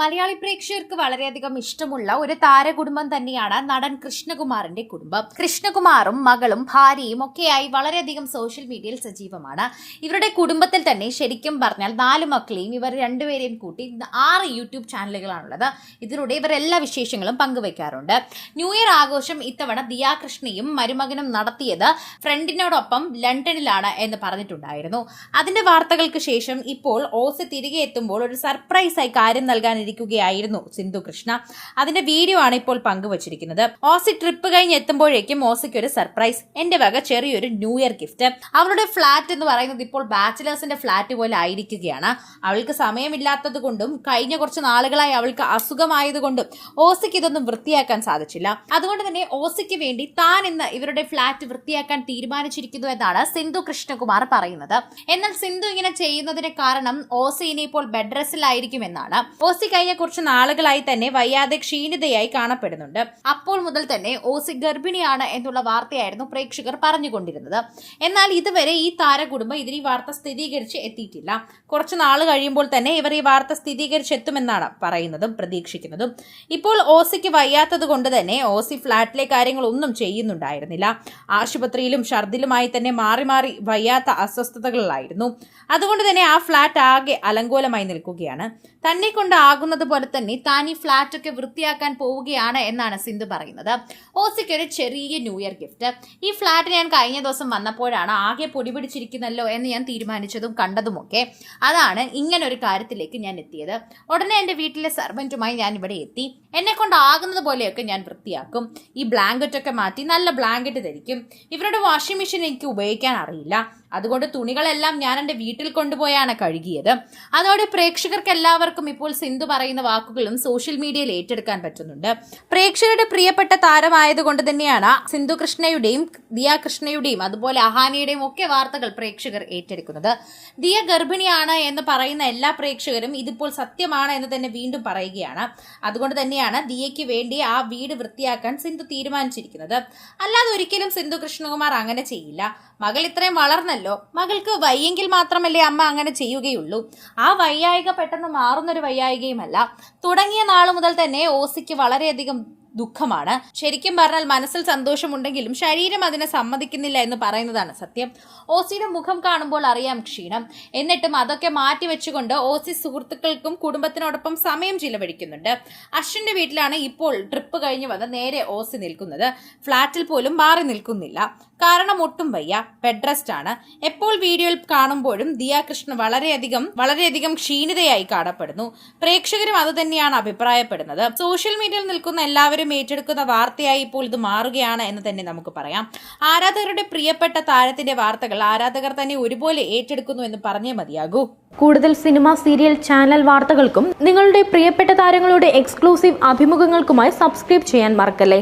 മലയാളി പ്രേക്ഷകർക്ക് വളരെയധികം ഇഷ്ടമുള്ള ഒരു താരകുടുംബം തന്നെയാണ് നടൻ കൃഷ്ണകുമാറിന്റെ കുടുംബം. കൃഷ്ണകുമാറും മകളും ഭാര്യയും ഒക്കെയായി വളരെയധികം സോഷ്യൽ മീഡിയയിൽ സജീവമാണ്. ഇവരുടെ കുടുംബത്തിൽ തന്നെ ശരിക്കും പറഞ്ഞാൽ നാല് മക്കളെയും ഇവർ രണ്ടുപേരെയും കൂട്ടി ആറ് യൂട്യൂബ് ചാനലുകളാണുള്ളത്. ഇതിലൂടെ ഇവർ എല്ലാ വിശേഷങ്ങളും പങ്കുവയ്ക്കാറുണ്ട്. ന്യൂ ഇയർ ആഘോഷം ഇത്തവണ ദിയാകൃഷ്ണയും മരുമകനും നടത്തിയത് ഫ്രണ്ടിനോടൊപ്പം ലണ്ടനിലാണ് എന്ന് പറഞ്ഞിട്ടുണ്ടായിരുന്നു. അതിന്റെ വാർത്തകൾക്ക് ശേഷം ഇപ്പോൾ ഓസ് തിരികെ എത്തുമ്പോൾ ഒരു സർപ്രൈസായി കാര്യം നൽകാനിരിക്കുകയായിരുന്നു സിന്ധു കൃഷ്ണ. അതിന്റെ വീഡിയോ ആണ് ഇപ്പോൾ പങ്കുവച്ചിരിക്കുന്നത്. ഓസി ട്രിപ്പ് കഴിഞ്ഞ് എത്തുമ്പോഴേക്കും ഓസിക്ക് ഒരു സർപ്രൈസ് എന്റെ വക ചെറിയൊരു ന്യൂ ഇയർ ഗിഫ്റ്റ് അവളുടെ ഫ്ലാറ്റ് എന്ന് പറയുന്നത് ഇപ്പോൾ ബാച്ചിലേഴ്സിന്റെ ഫ്ലാറ്റ് പോലെ ആയിരിക്കുകയാണ്. അവൾക്ക് സമയമില്ലാത്തത് കൊണ്ടും കഴിഞ്ഞ കുറച്ച് നാളുകളായി അവൾക്ക് അസുഖമായതുകൊണ്ടും ഓസിക്ക് ഇതൊന്നും വൃത്തിയാക്കാൻ സാധിച്ചില്ല. അതുകൊണ്ട് തന്നെ ഓസിക്ക് വേണ്ടി താൻ ഇന്ന് ഇവരുടെ ഫ്ലാറ്റ് വൃത്തിയാക്കാൻ തീരുമാനിച്ചിരിക്കുന്നു എന്നാണ് സിന്ധു കൃഷ്ണകുമാർ പറയുന്നത്. എന്നാൽ സിന്ധു ഇങ്ങനെ ചെയ്യുന്നതിന് കാരണം ഓസി ഇനി ഇപ്പോൾ ബെഡ് റെസ്റ്റിലായിരിക്കുമെന്നാണ് ഓസി കഴിഞ്ഞ കുറച്ച് നാളുകളായി തന്നെ വയ്യാതെ ക്ഷീണിതയായി കാണപ്പെടുന്നുണ്ട്. അപ്പോൾ മുതൽ തന്നെ ഓസി ഗർഭിണിയാണ് എന്നുള്ള വാർത്തയായിരുന്നു പ്രേക്ഷകർ പറഞ്ഞുകൊണ്ടിരുന്നത്. എന്നാൽ ഇതുവരെ ഈ താരകുടുംബം ഇതിന് ഈ വാർത്ത സ്ഥിരീകരിച്ച് എത്തിയിട്ടില്ല. കുറച്ച് നാൾ കഴിയുമ്പോൾ തന്നെ ഇവർ ഈ വാർത്ത സ്ഥിരീകരിച്ചെത്തുമെന്നാണ് പറയുന്നതും പ്രതീക്ഷിക്കുന്നതും. ഇപ്പോൾ ഓസിക്ക് വയ്യാത്തത് കൊണ്ട് തന്നെ ഓസി ഫ്ലാറ്റിലെ കാര്യങ്ങളൊന്നും ചെയ്യുന്നുണ്ടായിരുന്നില്ല. ആശുപത്രിയിലും ഷർദിലുമായി തന്നെ മാറി മാറി വയ്യാത്ത അസ്വസ്ഥതകളിലായിരുന്നു. അതുകൊണ്ട് തന്നെ ആ ഫ്ളാറ്റ് ആകെ അലങ്കോലമായി നിൽക്കുകയാണ്. തന്നെ കൊണ്ട് ആകുന്നത് പോലെ തന്നെ താൻ ഈ ഫ്ലാറ്റ് ഒക്കെ വൃത്തിയാക്കാൻ പോവുകയാണ് എന്നാണ് സിന്ധു പറയുന്നത്. ഓസിക്ക് ഒരു ചെറിയ ന്യൂ ഇയർ ഗിഫ്റ്റ്. ഈ ഫ്ലാറ്റ് ഞാൻ കഴിഞ്ഞ ദിവസം വന്നപ്പോഴാണ് ആകെ പൊടി പിടിച്ചിരിക്കുന്നല്ലോ എന്ന് ഞാൻ തീരുമാനിച്ചതും കണ്ടതുമൊക്കെ. അതാണ് ഇങ്ങനെ ഒരു കാര്യത്തിലേക്ക് ഞാൻ എത്തിയത്. ഉടനെ എന്റെ വീട്ടിലെ സർവന്റുമായി ഞാൻ ഇവിടെ എത്തി. എന്നെ കൊണ്ട് ആകുന്നത് പോലെയൊക്കെ ഞാൻ വൃത്തിയാക്കും. ഈ ബ്ലാങ്കറ്റൊക്കെ മാറ്റി നല്ല ബ്ലാങ്കറ്റ് ധരിക്കും. ഇവരുടെ വാഷിംഗ് മെഷീൻ എനിക്ക് ഉപയോഗിക്കാൻ അറിയില്ല. അതുകൊണ്ട് തുണികളെല്ലാം ഞാൻ എന്റെ വീട്ടിൽ കൊണ്ടുപോയാണ് കഴുകിയത്. അതോടെ പ്രേക്ഷകർക്ക് എല്ലാവർക്കും ഇപ്പോൾ സിന്ധു പറയുന്ന വാക്കുകളും സോഷ്യൽ മീഡിയയിൽ ഏറ്റെടുക്കാൻ പറ്റുന്നുണ്ട്. പ്രേക്ഷകരുടെ പ്രിയപ്പെട്ട താരമായതുകൊണ്ട് തന്നെയാണ് സിന്ധു കൃഷ്ണയുടെയും ദിയ കൃഷ്ണയുടെയും അതുപോലെ അഹാനിയുടെയും ഒക്കെ വാർത്തകൾ പ്രേക്ഷകർ ഏറ്റെടുക്കുന്നത്. ദിയ ഗർഭിണിയാണ് എന്ന് പറയുന്ന എല്ലാ പ്രേക്ഷകരും ഇതിപ്പോൾ സത്യമാണ് എന്ന് തന്നെ വീണ്ടും പറയുകയാണ്. അതുകൊണ്ട് തന്നെയാണ് ദിയയ്ക്ക് വേണ്ടി ആ വീട് വൃത്തിയാക്കാൻ സിന്ധു തീരുമാനിച്ചിരിക്കുന്നത്. അല്ലാതെ ഒരിക്കലും സിന്ധു കൃഷ്ണകുമാർ അങ്ങനെ ചെയ്യില്ല. മകൾ ഇത്രയും വളർന്നല്ലോ മകൾക്ക് വയ്യെങ്കിൽ മാത്രമല്ലേ അമ്മ അങ്ങനെ ചെയ്യുകയുള്ളൂ. ആ വയ്യായിക പെട്ടെന്ന് മാറുന്നൊരു വയ്യായികയുമല്ല. തുടങ്ങിയ നാൾ മുതൽ തന്നെ ഓസിക്ക് വളരെയധികം ദുഃഖമാണ്. ശരിക്കും പറഞ്ഞാൽ മനസ്സിൽ സന്തോഷമുണ്ടെങ്കിലും ശരീരം അതിനെ സമ്മതിക്കുന്നില്ല എന്ന് പറയുന്നതാണ് സത്യം. ഓസിയുടെ മുഖം കാണുമ്പോൾ അറിയാം ക്ഷീണം. എന്നിട്ടും അതൊക്കെ മാറ്റി വെച്ചുകൊണ്ട് ഓസി സുഹൃത്തുക്കൾക്കും കുടുംബത്തിനോടൊപ്പം സമയം ചിലവഴിക്കുന്നുണ്ട്. അശ്വിന്റെ വീട്ടിലാണ് ഇപ്പോൾ ട്രിപ്പ് കഴിഞ്ഞ് വന്ന് നേരെ ഓസി നിൽക്കുന്നത്. ഫ്ളാറ്റിൽ പോലും മാറി നിൽക്കുന്നില്ല. കാരണം ഒട്ടും വയ്യ. ബെഡ് റെസ്റ്റ് ആണ്. എപ്പോൾ വീഡിയോയിൽ കാണുമ്പോഴും ദിയ കൃഷ്ണ വളരെയധികം വളരെയധികം ക്ഷീണിതയായി കാണപ്പെടുന്നു. പ്രേക്ഷകരും അത് തന്നെയാണ് അഭിപ്രായപ്പെടുന്നത്. സോഷ്യൽ മീഡിയയിൽ നിൽക്കുന്ന എല്ലാവരും ഏറ്റെടുക്കുന്ന വാർത്തയായി ഇപ്പോൾ ഇത് മാറുകയാണ് എന്ന് തന്നെ നമുക്ക് പറയാം. ആരാധകരുടെ പ്രിയപ്പെട്ട താരത്തിന്റെ വാർത്തകൾ ആരാധകർ തന്നെ ഒരുപോലെ ഏറ്റെടുക്കുന്നു എന്ന് പറഞ്ഞേ മതിയാകൂ. കൂടുതൽ സിനിമ സീരിയൽ ചാനൽ വാർത്തകൾക്കും നിങ്ങളുടെ പ്രിയപ്പെട്ട താരങ്ങളുടെ എക്സ്ക്ലൂസീവ് അഭിമുഖങ്ങൾക്കുമായി സബ്സ്ക്രൈബ് ചെയ്യാൻ മറക്കല്ലേ?